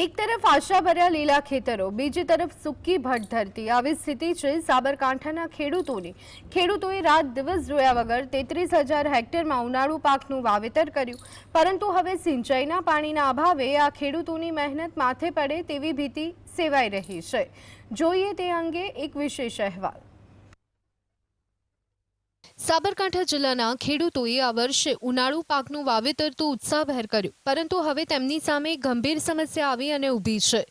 એક તરફ આશાભર્યા લીલા ખેતરો, બીજી તરફ સૂકી ભટ ધરતી. આવી સ્થિતિ છે સાબરકાંઠાના ખેડૂતોની. ખેડૂતોએ રાત દિવસ જોયા વગર તેત્રીસ હજાર હેક્ટરમાં ઉનાળુ પાકનું વાવેતર કર્યું. પરંતુ હવે સિંચાઈના પાણીના અભાવે આ ખેડૂતોની મહેનત માથે પડે તેવી ભીતિ સેવાઈ રહી છે. જોઈએ તે અંગે એક વિશેષ અહેવાલ. સાબરકાંઠા જિલ્લાના ખેડૂતોએ આ વર્ષે ઉનાળુ પાકનું વાવેતર તો ઉત્સાહભેર કર્યું, પરંતુ હવે તેમની સામે ગંભીર સમસ્યા આવી અને ઊભી છે.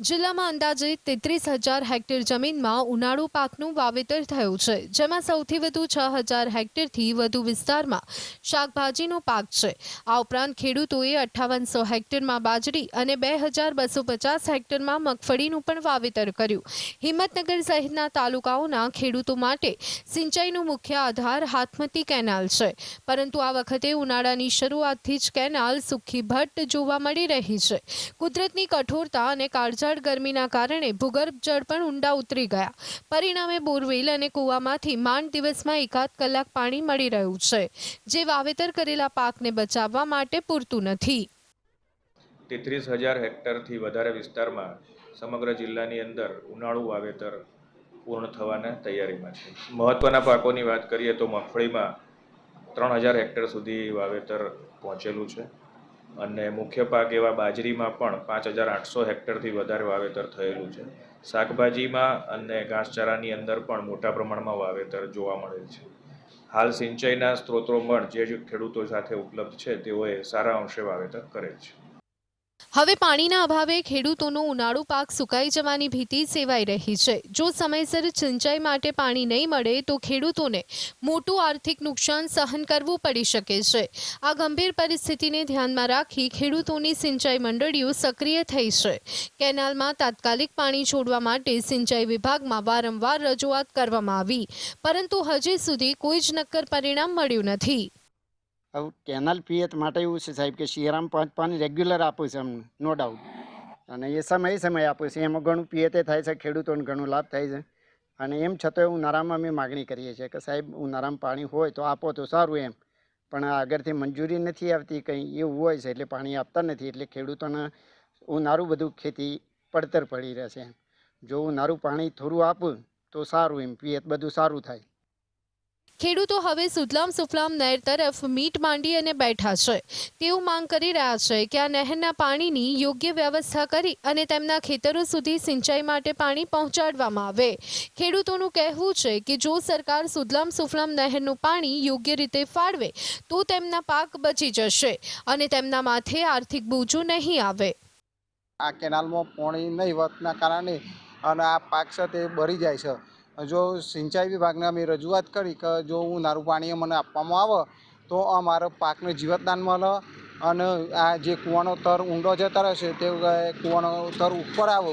જિલ્લામાં અંદાજે તેત્રીસ હજાર હેક્ટર જમીનમાં ઉનાળુ પાકનું વાવેતર થયું છે, જેમાં સૌથી વધુ છ હજાર હેક્ટરથી વધુ વિસ્તારમાં શાકભાજીનો પાક છે. આ ઉપરાંત ખેડૂતોએ અઠ્ઠાવનસો હેક્ટરમાં બાજરી અને બે હજાર બસો પચાસ હેક્ટરમાં મગફળીનું પણ વાવેતર કર્યું. હિંમતનગર સહિતના તાલુકાઓના ખેડૂતો માટે સિંચાઈનો મુખ્ય આધાર હાથમતી કેનાલ છે. પરંતુ આ વખતે ઉનાળાની શરૂઆતથી જ કેનાલ સુખી ભટ્ટ જોવા મળી રહી છે. કુદરતની કઠોરતા અને કાળઝાળ ગરમીના કારણે ભૂગર્ભ જળ પણ ઊંડા ઉતરી ગયા. પરિણામે બોરવેલ અને કૂવામાંથી માંડ દિવસમાં એકાદ કલાક પાણી મળી રહ્યું છે, જે વાવેતર કરેલા પાકને બચાવવા માટે પૂરતું નથી. તેત્રીસ હજાર હેક્ટરથી વધારે વિસ્તારમાં સમગ્ર જિલ્લાની અંદર ઉનાળુ વાવેતર પૂર્ણ થવાના તૈયારીમાં છે. મહત્ત્વના પાકોની વાત કરીએ તો મગફળીમાં ત્રણ હજાર હેક્ટર સુધી વાવેતર પહોંચેલું છે. અને મુખ્ય પાક એવા બાજરીમાં પણ પાંચ હજાર આઠસો હેક્ટરથી વધારે વાવેતર થયેલું છે. શાકભાજીમાં અને ઘાસચારાની અંદર પણ મોટા પ્રમાણમાં વાવેતર જોવા મળેલ છે. હાલ સિંચાઈના સ્ત્રોતો પણ જે ખેડૂતો સાથે ઉપલબ્ધ છે, તેઓએ સારા અંશે વાવેતર કરેલ છે. હવે પાણીના અભાવે ખેડૂતોનો ઉનાળુ પાક સુકાઈ જવાની ભીતિ સેવાઈ રહી છે. જો સમયસર સિંચાઈ માટે પાણી નહીં મળે તો ખેડૂતોને મોટું આર્થિક નુકસાન સહન કરવું પડી શકે છે. આ ગંભીર પરિસ્થિતિને ધ્યાનમાં રાખી ખેડૂતોની સિંચાઈ મંડળીઓ સક્રિય થઈ છે. કેનાલમાં તાત્કાલિક પાણી છોડવા માટે સિંચાઈ વિભાગમાં વારંવાર રજૂઆત કરવામાં આવી, પરંતુ હજી સુધી કોઈ જ નક્કર પરિણામ મળ્યું નથી. હવે કેનાલ ફી માટે એવું છે સાહેબ કે શિયારામ પાંચ પાણી રેગ્યુલર આપું છે અમને નો ડાઉટ અને એ સમય સમય આપું છે. એમાં ઘણું પિયતે થાય છે, ખેડૂતોને ઘણું લાભ થાય છે. અને એમ છતાં ઉનાળામાં અમે માગણી કરીએ છીએ કે સાહેબ ઉનાળામાં પાણી હોય તો આપો તો સારું એમ. પણ આગળથી મંજૂરી નથી આવતી, કંઈ એવું હોય છે એટલે પાણી આપતા નથી, એટલે ખેડૂતોને ઉનાળું બધું ખેતી પડતર પડી રહેશે જો ઉનાળું પાણી થોડું આપું તો સારું એમ પિયત બધું સારું થાય. ખેડૂતો હવે સુજલામ સુફલામ નહેર તરફ મીટ માંડી અને બેઠા છે. તેઓ માંગ કરી રહ્યા છે કે આ નહેરના પાણીની યોગ્ય વ્યવસ્થા કરી અને તેમના ખેતરો સુધી સિંચાઈ માટે પાણી પહોંચાડવામાં આવે. ખેડૂતોનું કહેવું છે કે જો સરકાર સુજલામ સુફલામ નહેરનું પાણી યોગ્ય રીતે ફાળવે, તો તેમના પાક બચી જશે અને તેમના માથે આર્થિક બોજો નહીં આવે. આ કેનાલમાં પાણી નહીવતના કારણે અને આ પાક છે તે બળી જાય છે. જો સિંચાઈ વિભાગને અમે રજૂઆત કરી કે જો હું નારું પાણી મને આપવામાં આવે, તો અમારો પાકને જીવતદાન મળે અને આ જે કૂવાનો તર ઊંડો જતો રહેશે તે કૂવાનો તર ઉપર આવે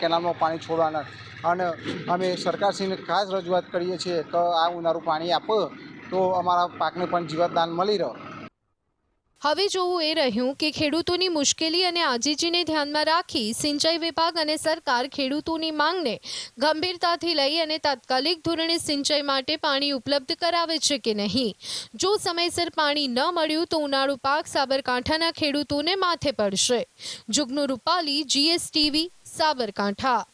કેનાલમાં પાણી છોડવાના. અને અમે સરકારશ્રીને ખાસ રજૂઆત કરીએ છીએ કે આ ઉનાળું પાણી આપો, તો અમારા પાકને પણ જીવતદાન મળી રહે. હવે જોવું એ રહ્યું કે ખેડૂતોની મુશ્કેલી અને આજીજીને ધ્યાનમાં રાખી સિંચાઈ વિભાગ અને સરકાર ખેડૂતોની માંગને ગંભીરતાથી લઈ અને તાત્કાલિક ધોરણે સિંચાઈ માટે પાણી ઉપલબ્ધ કરાવે છે કે નહીં? જો સમયસર પાણી ન મળ્યું તો ઉનાળુ પાક સાબરકાંઠાના ખેડૂતોને માથે પડશે. જુગનુ રૂપાલી જીએસટીવી સાબરકાંઠા.